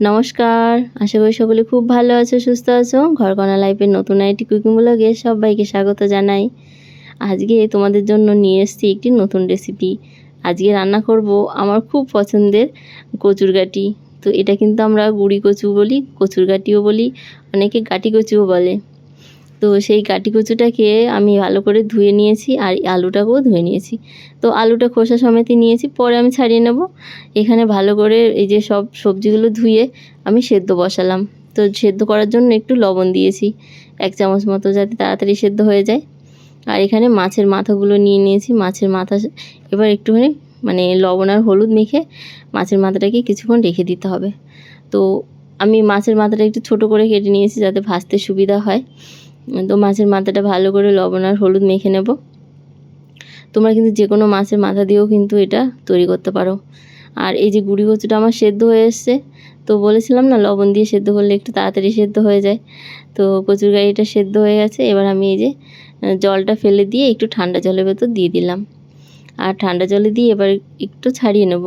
নমস্কার, আশা করি সকলে খুব ভালো আছো, সুস্থ আছো। ঘরকণা লাইফের নতুন আইটি কুকিং ব্লগে সবাইকে স্বাগত জানাই। আজকে তোমাদের জন্য নিয়ে এসেছি একটি নতুন রেসিপি আজকে রান্না করব আমার খুব পছন্দের কচুর কচুরগাটি। তো এটা কিন্তু আমরা গুড়ি কচু বলি কচুর কচুরগাটিও বলি, অনেকে গাটি কচুও বলে। তো সেই গাটি কচুটাকে আমি ভালো করে ধুয়ে নিয়েছি আর আলুটাকেও ধুয়ে নিয়েছি। তো আলুটা খোসা সমেতই নিয়েছি, পরে আমি ছাড়িয়ে নেব। এখানে ভালো করে এই যে সব সবজিগুলো ধুয়ে আমি সেদ্ধ বসালাম। তো সেদ্ধ করার জন্য একটু লবণ দিয়েছি, এক চামচ মতো যাতে তাড়াতাড়ি সেদ্ধ হয়ে যায়। আর এখানে মাছের মাথাগুলো নিয়ে নিয়েছি, মাছের মাথা এবার একটুখানি মানে লবণ আর হলুদ মেখে মাছের মাথাটাকে কিছুক্ষণ রেখে দিতে হবে। তো আমি মাছের মাথাটা একটু ছোট করে কেটে নিয়েছি যাতে ভাজতে সুবিধা হয়। তো মাছের মাথাটা ভালো করে লবণ আর হলুদ মেখে নেব। তোমরা কিন্তু যে কোনো মাছের মাথা দিয়েও কিন্তু এটা তৈরি করতে পারো। আর এই যে গুড়ি কচুটা আমার সেদ্ধ হয়ে এসছে, তো বলেছিলাম না, লবণ দিয়ে সেদ্ধ করলে একটু তাড়াতাড়ি সেদ্ধ হয়ে যায়। তো কচুর গাড়িটা সেদ্ধ হয়ে গেছে, এবার আমি এই যে জলটা ফেলে দিয়ে একটু ঠান্ডা জলের ভেতর দিয়ে দিলাম। আর ঠান্ডা জলে দিয়ে এবার একটু ছাড়িয়ে নেব।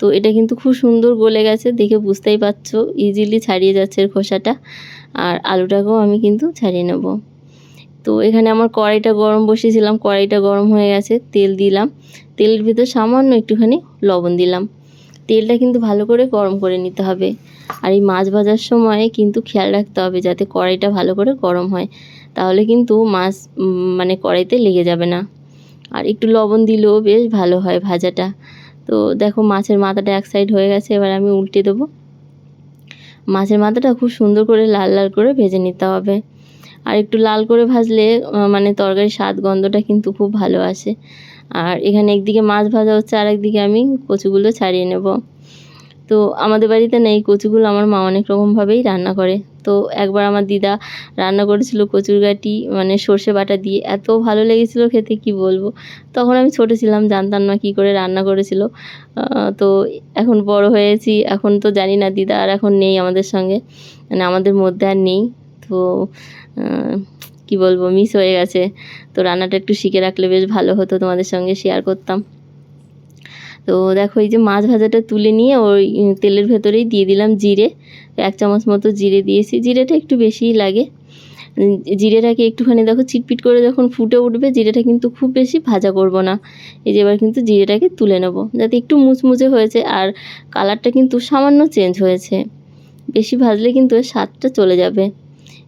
তো এটা কিন্তু খুব সুন্দর গলে গেছে, দেখে বুঝতেই পারছ। ইজিলি ছাড়িয়ে যাচ্ছে খোসাটা। আর আলুটাকেও আমি কিন্তু ছাড়িয়ে নেব। তো এখানে আমার কড়াইটা গরম বসিয়েছিলাম, কড়াইটা গরম হয়ে গেছে, তেল দিলাম। তেলের ভিতর সামান্য একটুখানি লবণ দিলাম। তেলটা কিন্তু ভালো করে গরম করে নিতে হবে। আর এই মাছ ভাজার সময় কিন্তু খেয়াল রাখতে হবে যাতে কড়াইটা ভালো করে গরম হয়। তাহলে কিন্তু মাছ মানে কড়াইতে লেগে যাবে না। আর একটু লবণ দিলেও বেশ ভালো হয় ভাজাটা। তো দেখো মাছের মাথাটা এক সাইড হয়ে গেছে, এবার আমি উল্টে দেবো। মাছের মাথাটা খুব সুন্দর করে লাল লাল করে ভেজে নিতে হবে। আর একটু লাল করে ভাজলে মানে তরকারির স্বাদ গন্ধটা কিন্তু খুব ভালো আসে। আর এখানে একদিকে মাছ ভাজা হচ্ছে আর একদিকে আমি কচুগুলো ছাড়িয়ে নেব। তো আমাদের বাড়িতে নেই কচুগুলো আমার মা অনেক রকমভাবেই রান্না করে। তো একবার আমার দিদা রান্না করেছিল কচুর গাটি মানে সর্ষে বাটা দিয়ে। এত ভালো লেগেছিলো খেতে, কি বলব? তখন আমি ছোটো ছিলাম, জানতাম না কি করে রান্না করেছিল। তো এখন বড় হয়েছি, এখন তো জানি না দিদা আর এখন নেই আমাদের সঙ্গে। মানে আমাদের মধ্যে আর নেই। তো কি বলব মিস হয়ে গেছে। তো রান্নাটা একটু শিখে রাখলে বেশ ভালো হতো, তোমাদের সঙ্গে শেয়ার করতাম। তো দেখো এই যে মাছ ভাজাটা তুলে নিয়ে ওই তেলের ভেতরেই দিয়ে দিলাম জিরে। এক চামচ মতো জিরে দিয়েছি। জিরেটা একটু বেশিই লাগে। জিরেটাকে একটুখানি দেখো চিটপিট করে যখন ফুটে উঠবে, জিরেটা কিন্তু খুব বেশি ভাজা করব না। এই যে এবার কিন্তু জিরেটাকে তুলে নেব। যাতে একটু মুচমুচে হয়েছে আর কালারটা কিন্তু সামান্য চেঞ্জ হয়েছে। বেশি ভাজলে কিন্তু স্বাদটা চলে যাবে।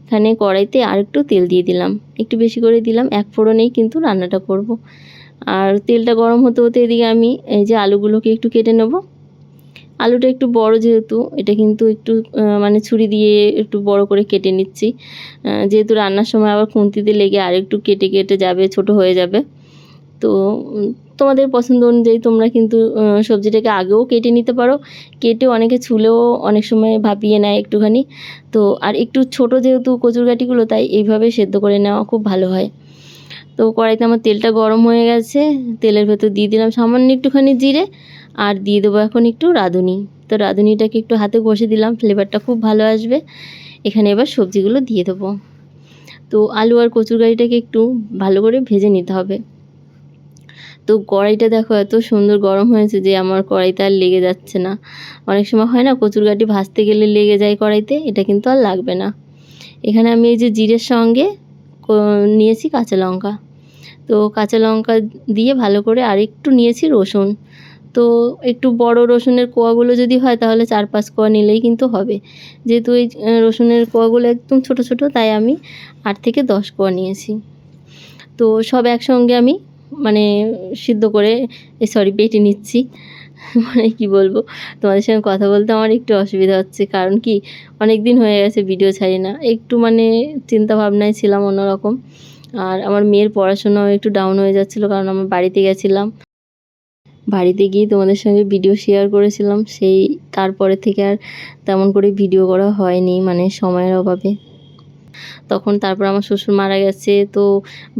এখানে কড়াইতে আর একটু তেল দিয়ে দিলাম। একটু বেশি করে দিলাম। এক ফোড়নেই কিন্তু রান্নাটা করব। আর তেলটা গরম হতে হতে এদিকে আমি এই যে আলুগুলোকে একটু কেটে নেব। আলুটা একটু বড় যেহেতু, এটা কিন্তু একটু মানে ছুরি দিয়ে একটু বড় করে কেটে নিচ্ছি। যেহেতু রান্নার সময় আবার খুন্তিতে লেগে আর একটু কেটে কেটে যাবে, ছোট হয়ে যাবে। তো তোমাদের পছন্দ অনুযায়ী তোমরা কিন্তু সবজিটাকে আগেও কেটে নিতে পারো। কেটে অনেকে ছুলেও অনেক সময় ভাপিয়ে নেয় একটুখানি। তো, আর একটু ছোট যেহেতু কচুর গাটিগুলো তাই এইভাবে সেদ্ধ করে নেওয়া খুব ভালো হয়। তো কড়াইতে আমার তেলটা গরম হয়ে গেছে। তেলের ভেতর দিয়ে দিলাম সামান্য একটুখানি জিরে আর দিয়ে দেবো এখন একটু রাঁধুনি। তো রাঁধুনিটাকে একটু হাতে ঘষে দিলাম ফ্লেভারটা খুব ভালো আসবে। এখানে এবার সবজিগুলো দিয়ে দেবো। তো আলু আর কচুর গাড়িটাকে একটু ভালো করে ভেজে নিতে হবে। তো কড়াইটা দেখো এত সুন্দর গরম হয়েছে যে আমার কড়াইতে আর লেগে যাচ্ছে না। অনেক সময় হয় না কচুর গাটি ভাজতে গেলে লেগে যায় কড়াইতে, এটা কিন্তু আর লাগবে না। এখানে আমি এই যে জিরের সঙ্গে নিয়েছি কাঁচা লঙ্কা। তো কাঁচা লঙ্কা দিয়ে ভালো করে আর একটু নিয়েছি রসুন। তো একটু বড় রসুনের কোয়াগুলো যদি হয় তাহলে চার পাঁচ কোয়া নিলেই কিন্তু হবে। যেহেতু এই রসুনের কোয়াগুলো একদম ছোট ছোট, তাই আমি আট থেকে দশ কোয়া নিয়েছি। তো সব একসঙ্গে আমি মানে সিদ্ধ করে সরি, বেটে নিচ্ছি। মানে কি বলব? তোমাদের সঙ্গে কথা বলতে আমার একটু অসুবিধা হচ্ছে। কারণ কি অনেক দিন হয়ে গেছে ভিডিও ছাড়ি না। একটু মানে চিন্তা ভাবনায় ছিলাম অন্যরকম। আর আমার মেয়ের পড়াশোনাও একটু ডাউন হয়ে যাচ্ছিল কারণ আমার বাড়িতে গেছিলাম। বাড়িতে গিয়ে তোমাদের সঙ্গে ভিডিও শেয়ার করেছিলাম। সেই তারপরে থেকে আর তেমন করে ভিডিও করা হয়নি মানে সময়ের অভাবে। তখন তারপর আমার শ্বশুর মারা গেছে, তো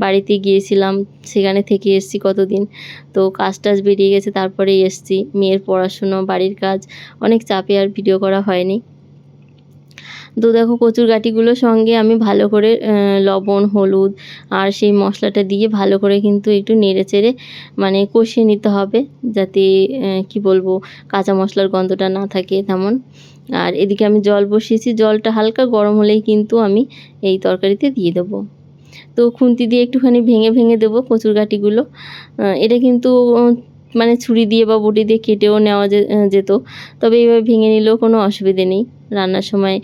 বাড়িতে গিয়েছিলাম, সেখানে থেকে এসছি কতদিন। তো কাজ টাজ বেরিয়ে গেছে, তারপরেই এসছি। মেয়ের পড়াশুনো, বাড়ির কাজ, অনেক চাপে আর ভিডিও করা হয়নি। তো দেখো কচুর গাঁটিগুলোর সঙ্গে আমি ভালো করে লবণ, হলুদ আর সেই মশলাটা দিয়ে ভালো করে কিন্তু একটু নেড়ে চেড়ে মানে কষিয়ে নিতে হবে যাতে কি বলব, কাঁচা মশলার গন্ধটা না থাকে তেমন। আর এদিকে আমি জল বসিয়েছি, জলটা হালকা গরম হলেই কিন্তু আমি এই তরকারিতে দিয়ে দেবো। তো খুন্তি দিয়ে একটুখানি ভেঙে ভেঙে দেবো কচুর গাঁটিগুলো। এটা কিন্তু মানে ছুরি দিয়ে বা বটি দিয়ে কেটেও নেওয়া যেত, তবে এইভাবে ভেঙে নিলেও কোনো অসুবিধে নেই। রান্নার সময়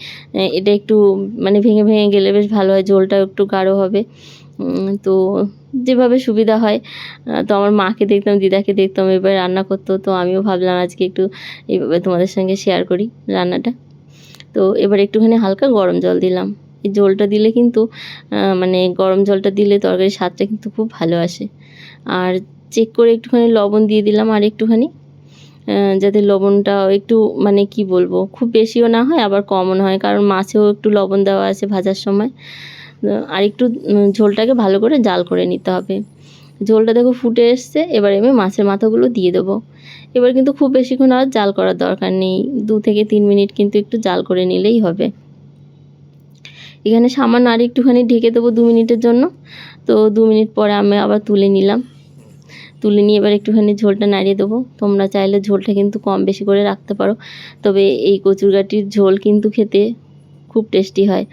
এটা একটু মানে ভেঙে ভেঙে গেলে বেশ ভালো হয় ঝোলটাও একটু গাঢ় হবে। তো যেভাবে সুবিধা হয় তো আমার মাকে দেখতাম, দিদাকে দেখতাম এবার রান্না করতো। তো আমিও ভাবলাম আজকে একটু এইভাবে তোমাদের সঙ্গে শেয়ার করি রান্নাটা। তো এবার একটুখানি হালকা গরম জল দিলাম। এই জলটা দিলে কিন্তু মানে গরম জলটা দিলে তরকারির স্বাদটা কিন্তু খুব ভালো আসে। আর চেক করে একটুখানি লবণ দিয়ে দিলাম আর একটুখানি যাতে লবণটা একটু মানে কি বলব, খুব বেশিও না হয়, আবার কমও না হয়। কারণ মাছেও একটু লবণ দেওয়া আছে ভাজার সময়। আর একটু ঝোলটাকে ভালো করে জাল করে নিতে হবে। ঝোলটা দেখো ফুটে এসছে, এবার আমি মাছের মাথাগুলো দিয়ে দেবো। এবার কিন্তু খুব বেশিক্ষণ আর জাল করার দরকার নেই, দু থেকে তিন মিনিট কিন্তু একটু জাল করে নিলেই হবে। এখানে সামান্য আর একটুখানি ঢেকে দেবো দু মিনিটের জন্য। তো দু মিনিট পরে আমি আবার তুলে নিলাম। তুলে নিয়ে এবার একটুখানি ঝোলটা নাড়িয়ে দেবো। তোমরা চাইলে ঝোলটা কিন্তু কম বেশি করে রাখতে পারো। তবে এই কচুরগাটির ঝোল কিন্তু খেতে খুব টেস্টি হয়।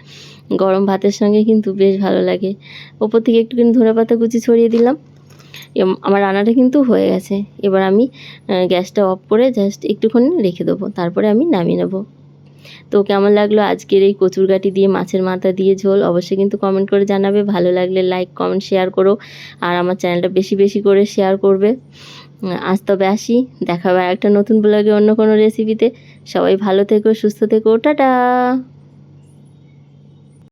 গরম ভাতের সঙ্গে কিন্তু বেশ ভালো লাগে। ওপর থেকে একটুখানি ধনে পাতা কুচি ছড়িয়ে দিলাম। আমার রান্নাটা কিন্তু হয়ে গেছে। এবার আমি গ্যাসটা অফ করে জাস্ট একটুখানি রেখে দেবো। তারপরে আমি নামিয়ে নেব। তো কেমন লাগল আজকের এই কচুরগাটি দিয়ে, মাছের মাথা দিয়ে ঝোল? অবশ্যই কিন্তু কমেন্ট করে জানাবে। ভালো লাগলে লাইক কমেন্ট শেয়ার করো। আর আমার চ্যানেলটা বেশি বেশি করে শেয়ার করবে। আজ তবে আসি। দেখাবে একটা নতুন ব্লগে অন্য কোনো রেসিপিতে সবাই ভালো থেকো, সুস্থ থেকো। টাটা!